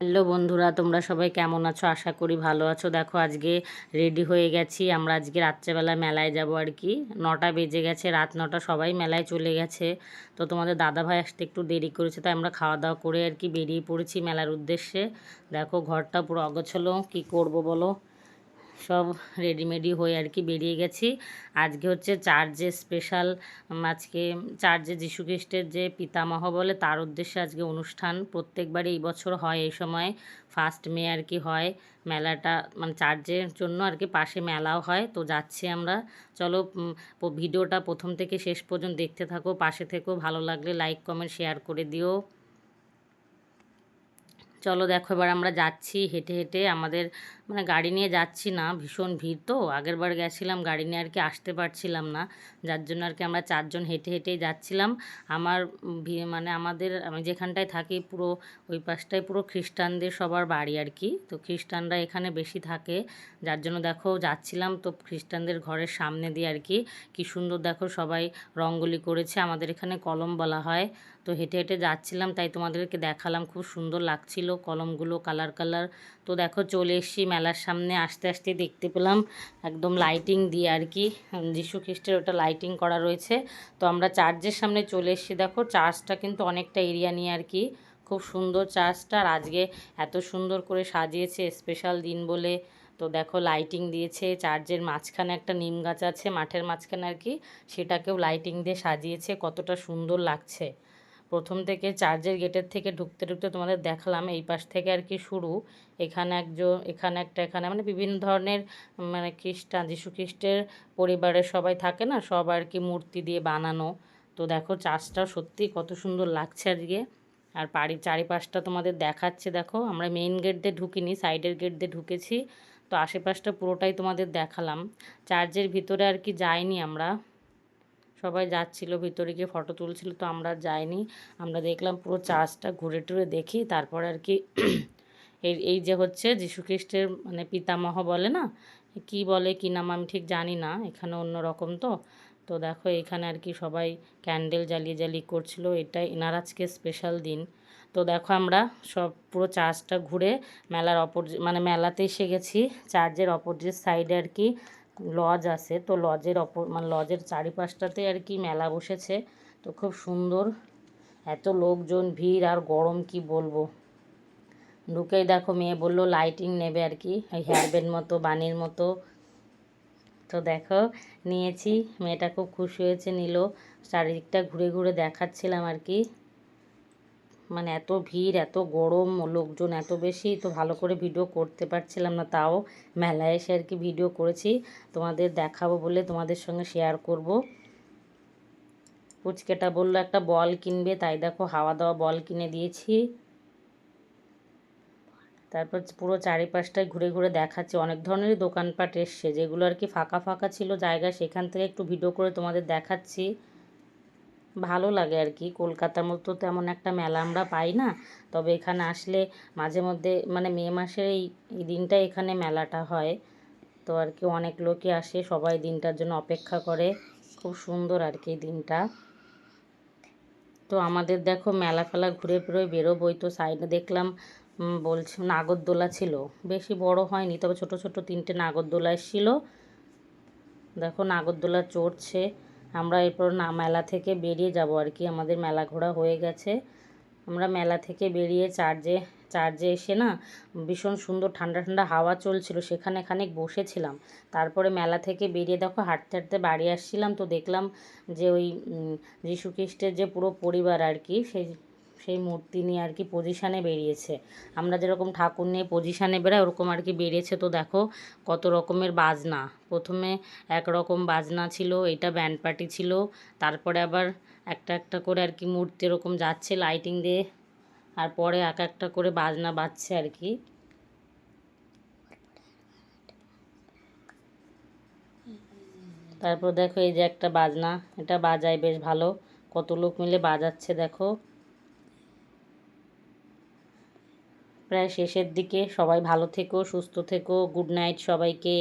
Hello বন্ধুরা, তোমরা সবাই কেমন আছো? আশা করি ভালো আছো। দেখো, আজকে রেডি হয়ে গেছি। আমরা আজকে রাত্রেবেলা মেলায় যাব আর কি। নটা বেজে গেছে, রাত নটা সবাই মেলায় চলে গেছে। তো তোমাদের দাদা ভাই আসতে একটু দেরি করেছে, তাই আমরা খাওয়া দাওয়া করে আর কি বেরিয়ে পড়েছি মেলার উদ্দেশ্যে। দেখো, ঘরটা পুরো অগোছলো। কি করব বলো? সব রেডিমেডি হয়ে আর কি বেরিয়ে গেছি। আজকে হচ্ছে চার্জে স্পেশাল আজকে চার্জে খ্রিস্টের যে পিতামহ বলে তার উদ্দেশ্যে আজকে অনুষ্ঠান। প্রত্যেকবারই এই বছর হয় এই সময়। ফার্স্ট মে আর কি হয়। মেলাটা মানে চার্জের জন্য আর কি পাশে মেলাও হয়। তো যাচ্ছি আমরা। চলো ভিডিওটা প্রথম থেকে শেষ পর্যন্ত দেখতে থাকো, পাশে থেকেও ভালো লাগলে লাইক কমেন্ট শেয়ার করে দিও। চলো দেখো, এবার আমরা যাচ্ছি হেঁটে হেঁটে। আমাদের মানে গাড়ি নিয়ে যাচ্ছি না, ভীষণ ভিড় তো। আগের বার গেছিলাম, গাড়ি নিয়ে আর কি আসতে পারছিলাম না। যার জন্য আর কি আমরা চারজন হেঁটে হেঁটেই যাচ্ছিলাম। আমার মানে আমাদের, আমি যেখানটায় থাকি পুরো, ওই পাশটায় পুরো খ্রিস্টানদের সবার বাড়ি আর কি। তো খ্রিস্টানরা এখানে বেশি থাকে। যার জন্য দেখো, যাচ্ছিলাম তো খ্রিস্টানদের ঘরের সামনে দিয়ে আর কি। কী সুন্দর দেখো, সবাই রঙ্গোলি করেছে। আমাদের এখানে কলম বলা হয়। তো হেঁটে হেঁটে যাচ্ছিলাম, তাই তোমাদেরকে দেখালাম। খুব সুন্দর লাগছিল। কলমগুলো কালার কালার। তো দেখো চলে এসছি মেলার সামনে, আস্তে আস্তে দেখতে পেলাম একদম লাইটিং দিয়ে আর কি। যিশু খ্রিস্টের ওটা লাইটিং করা রয়েছে। তো আমরা চার্চের সামনে চলে এসছি। দেখো চার্চটা কিন্তু অনেকটা এরিয়া নিয়ে আর কি। খুব সুন্দর চার্চটা আর আজকে এত সুন্দর করে সাজিয়েছে স্পেশাল দিন বলে। তো দেখো লাইটিং দিয়েছে চার্চের মাঝখানে একটা নিম গাছ আছে, মাঠের মাঝখানে আর কি, সেটাকেও লাইটিং দিয়ে সাজিয়েছে, কতটা সুন্দর লাগছে। প্রথম থেকে চার্চের গেটের থেকে ঢুকতে ঢুকতে তোমাদের দেখালাম, এই পাশ থেকে আর কি শুরু। এখানে একজন, এখানে একটা, এখানে মানে বিভিন্ন ধরনের মানে খ্রিস্টান, যিশু খ্রিস্টের পরিবারের সবাই থাকে না, সব আর কি মূর্তি দিয়ে বানানো। তো দেখো চার্চটাও সত্যি কত সুন্দর লাগছে আজকে। আর বাড়ির চারিপাশটা তোমাদের দেখাচ্ছে, দেখো। আমরা মেইন গেট দিয়ে ঢুকিনি সাইডের গেট দিয়ে ঢুকেছি। তো আশেপাশটা পুরোটাই তোমাদের দেখালাম। চার্চের ভিতরে আর কি যাইনি আমরা। সবাই যাচ্ছিল, ভিতরে গিয়ে ফটো তুলছিল, তো আমরা যাইনি। আমরা দেখলাম পুরো চার্চটা ঘুরে টুরে দেখি, তারপর আর কি এই এই যে হচ্ছে খ্রিস্টের মানে পিতামহ বলে না? কি বলে, কি নাম আমি ঠিক জানি না, এখানে অন্য রকম তো। তো দেখো এখানে আর কি সবাই ক্যান্ডেল জ্বালিয়ে জ্বালিয়ে করছিল, এটা এনার আজকে স্পেশাল দিন। তো দেখো আমরা সব পুরো চার্চটা ঘুরে মেলার অপর মানে মেলাতে এসে গেছি, চার্চের অপোজিট সাইডে আর কি লজ আছে। তো লজের অপর মানে লজের চারিপাশটাতে আর কি মেলা বসেছে। তো খুব সুন্দর। এত লোকজন, ভিড় আর গরম কি বলব? ঢুকেই দেখো মেয়ে বলল লাইটিং নেবে আর কি। ওই হেয়ারব্যান্ড মতো বানির মতো। তো দেখো, নিয়েছি। মেয়েটা খুব খুশি হয়েছে, নিল। চারিদিকটা ঘুরে ঘুরে দেখাচ্ছিলাম আর কি। মানে এত ভিড়, এত গরম, লোকজন এত বেশি, তো ভালো করে ভিডিও করতে পারছিলাম না তাও। মেলায় এসে আর কি ভিডিও করেছি। তোমাদের দেখাবো বলে তোমাদের সঙ্গে শেয়ার করব। পুচকেটা বলল, একটা বল কিনবে। তাই দেখো হাওয়া দাওয়া বল কিনে দিয়েছি। তারপর পুরো চারিপাশটায় ঘুরে ঘুরে দেখাচ্ছে। অনেক ধরনেরই দোকানপাট এসছে, যেগুলো আর কি ফাঁকা ফাঁকা ছিল জায়গা, সেখান থেকে একটু ভিডিও করে তোমাদের দেখাচ্ছি। ভালো লাগে আর কি। কলকাতার মতো তেমন একটা মেলা আমরা পাই না। তবে এখানে আসলে মাঝে মধ্যে মানে মে মাসের এই এই দিনটা এখানে মেলাটা হয়। তো আর কি অনেক লোকই আসে, সবাই দিনটার জন্য অপেক্ষা করে। খুব সুন্দর আর কি দিনটা। তো আমাদের দেখো মেলা ফেলা ঘুরে ফিরে বেরোবই। তো সাইডে দেখলাম বলছি নাগরদোলা ছিল। বেশি বড় হয়নি, তবে ছোট ছোট তিনটে নাগরদোলা এসেছিল। দেখো নাগরদোলা চড়ছে। আমরা এরপর না, মেলা থেকে বেরিয়ে যাব আর কি। আমাদের মেলা ঘোরা হয়ে গেছে। আমরা মেলা থেকে বেরিয়ে চার্জে চার্জে এসে না, ভীষণ সুন্দর ঠান্ডা ঠান্ডা হাওয়া চলছিল। সেখানে খানিক বসেছিলাম। তারপরে মেলা থেকে বেরিয়ে দেখো, হাঁটতে হাঁটতে বাড়ি আসছিলাম। তো দেখলাম যে ওই যীশু খ্রিস্টের যে পুরো পরিবার আর কি, সেই সেই মূর্তি নিয়ে আর কি পজিশানে বেরিয়েছে। আমরা যেরকম ঠাকুর নিয়ে পজিশানে বেরোয় ওরকম আর কি বেরিয়েছে তো দেখো কত রকমের বাজনা। প্রথমে একরকম বাজনা ছিল, এটা ব্যান্ড পার্টি ছিল, তারপরে আবার একটা একটা করে আর কি মূর্তি এরকম যাচ্ছে লাইটিং দিয়ে, আর পরে এক একটা করে বাজনা বাজছে আর কি। তারপর দেখো এই যে একটা বাজনা, এটা বাজায় বেশ ভালো, কত লোক মিলে বাজাচ্ছে দেখো। প্রায় শেষের দিকে। সবাই ভালো থেকো সুস্থ থেকো। গুড নাইট সবাইকে।